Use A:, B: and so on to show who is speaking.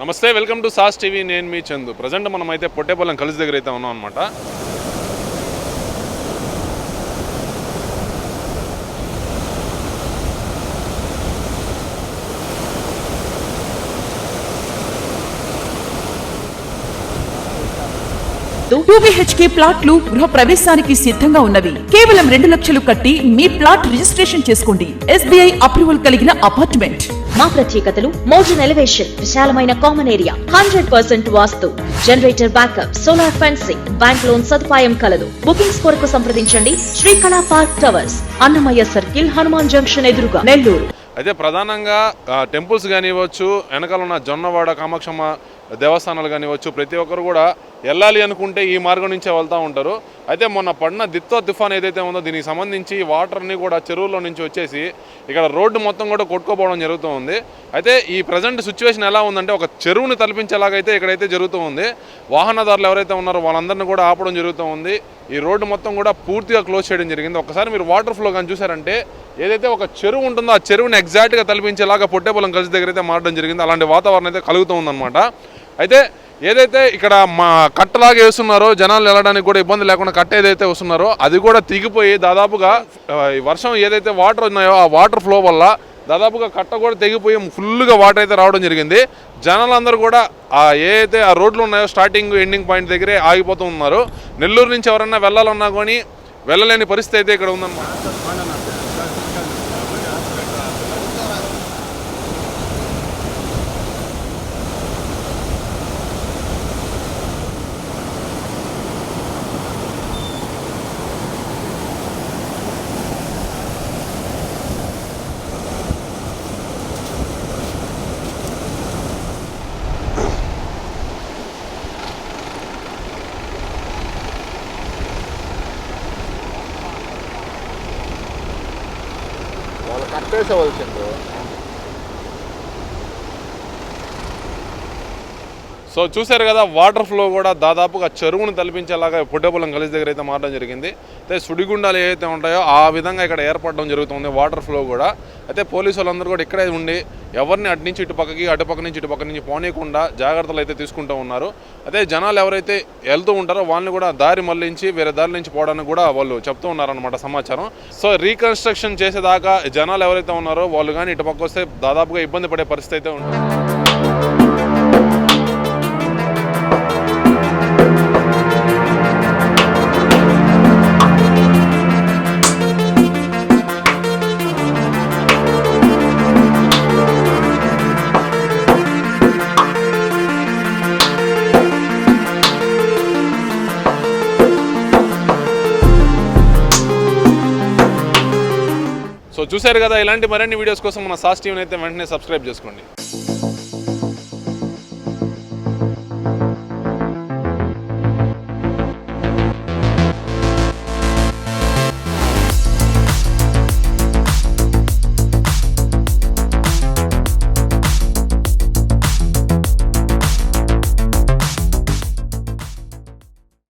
A: నమస్తే welcome to sauce TV నేను మీ Chandu. Present మనం అయితే పొట్టేపల్లం కలిసి దగ్గర అయితే ఉన్నాం అనమాట
B: టూ బిహెచ్కే ప్లాట్లు గృహ ప్రవేశానికి సిద్ధంగా ఉన్నవి. కేవలం రెండు లక్షలు కట్టి మీ ప్లాట్ రిజిస్ట్రేషన్ చేసుకోండి. ఎస్బీఐ అప్రూవల్ కలిగిన అపార్ట్మెంట్.
C: మా ప్రత్యేకతలు మోడర్న్ ఎలివేషన్ విశాలమైన common area hundred percent vastu. Generator backup solar fencing bank loan సదుపాయం కలదు. బుకింగ్స్ కొరకు సంప్రదించండి. Srikala park towers Annamayya circle Hanuman junction ఎదురుగా నెల్లూరు.
A: అయితే ప్రధానంగా టెంపుల్స్ కానివ్వచ్చు వెనకాల ఉన్న జొన్నవాడ కామాక్షమ్మ దేవస్థానాలు కానివ్వచ్చు ప్రతి ఒక్కరు కూడా వెళ్ళాలి అనుకుంటే ఈ మార్గం నుంచే వెళ్తూ ఉంటారు. అయితే మొన్న పడిన దిత్తో తుఫాన్ ఏదైతే ఉందో దీనికి సంబంధించి వాటర్ని కూడా చెరువుల్లో నుంచి వచ్చేసి ఇక్కడ రోడ్డు మొత్తం కూడా కొట్టుకోపోవడం జరుగుతూ ఉంది. అయితే ఈ ప్రజెంట్ సిచ్యువేషన్ ఎలా ఉందంటే ఒక చెరువుని తలపించేలాగైతే ఇక్కడైతే జరుగుతూ ఉంది. వాహనదారులు ఎవరైతే ఉన్నారో వాళ్ళందరినీ కూడా ఆపడం జరుగుతూ ఉంది. ఈ రోడ్డు మొత్తం కూడా పూర్తిగా క్లోజ్ చేయడం జరిగింది. ఒకసారి మీరు వాటర్ ఫ్లో కానీ చూసారంటే ఏదైతే ఒక చెరువు ఉంటుందో ఆ చెరువుని ఎగ్జాక్ట్గా తలపించేలాగా పొట్టేపొలం కలిసి దగ్గర అయితే మారడం జరిగింది. అలాంటి వాతావరణం అయితే కలుగుతూ ఉందన్నమాట. అయితే ఏదైతే ఇక్కడ మా కట్టలాగా వేస్తున్నారో జనాలు వెళ్ళడానికి కూడా ఇబ్బంది లేకుండా కట్ట ఏదైతే వస్తున్నారో అది కూడా తెగిపోయి దాదాపుగా వర్షం ఏదైతే వాటర్ ఉన్నాయో ఆ వాటర్ ఫ్లో వల్ల దాదాపుగా కట్ట కూడా తెగిపోయి ఫుల్గా వాటర్ అయితే రావడం జరిగింది. జనాలందరూ కూడా ఆ ఏదైతే ఆ రోడ్లు ఉన్నాయో స్టార్టింగ్ ఎండింగ్ పాయింట్ దగ్గరే ఆగిపోతూ ఉన్నారు. నెల్లూరు నుంచి ఎవరన్నా వెళ్ళాలన్నా కానీ వెళ్ళలేని పరిస్థితి అయితే ఇక్కడ ఉందన్నమాట. వాళ్ళు కట్టేసేవలసింది సో చూశారు కదా వాటర్ ఫ్లో కూడా దాదాపుగా చెరువును తలపించేలాగా పుట్టేపొలం కలిసి దగ్గర అయితే మారడం జరిగింది. అయితే సుడిగుండాలు ఏవైతే ఉంటాయో ఆ విధంగా ఇక్కడ ఏర్పడడం జరుగుతుంది వాటర్ ఫ్లో కూడా. అయితే పోలీసు వాళ్ళందరూ కూడా ఇక్కడే ఉండి ఎవరిని అటు నుంచి ఇటు పక్కకి అటు పక్క నుంచి ఇటు పక్క నుంచి పోనీయకుండా జాగ్రత్తలు అయితే తీసుకుంటూ ఉన్నారు. అదే జనాలు ఎవరైతే వెళ్తూ ఉంటారో వాళ్ళని కూడా దారి మళ్ళించి వేరే దారి నుంచి పోవడానికి కూడా వాళ్ళు చెప్తూ ఉన్నారనమాట సమాచారం. సో రీకన్స్ట్రక్షన్ చేసేదాకా జనాలు ఎవరైతే ఉన్నారో వాళ్ళు కానీ ఇటు పక్క వస్తే దాదాపుగా ఇబ్బంది పడే పరిస్థితి అయితే ఉంటుంది. సో చూశారు కదా ఇలాంటి మరిన్ని వీడియోస్ కోసం మన సాస్ టీవీని అయితే వెంటనే సబ్స్క్రైబ్ చేసుకోండి.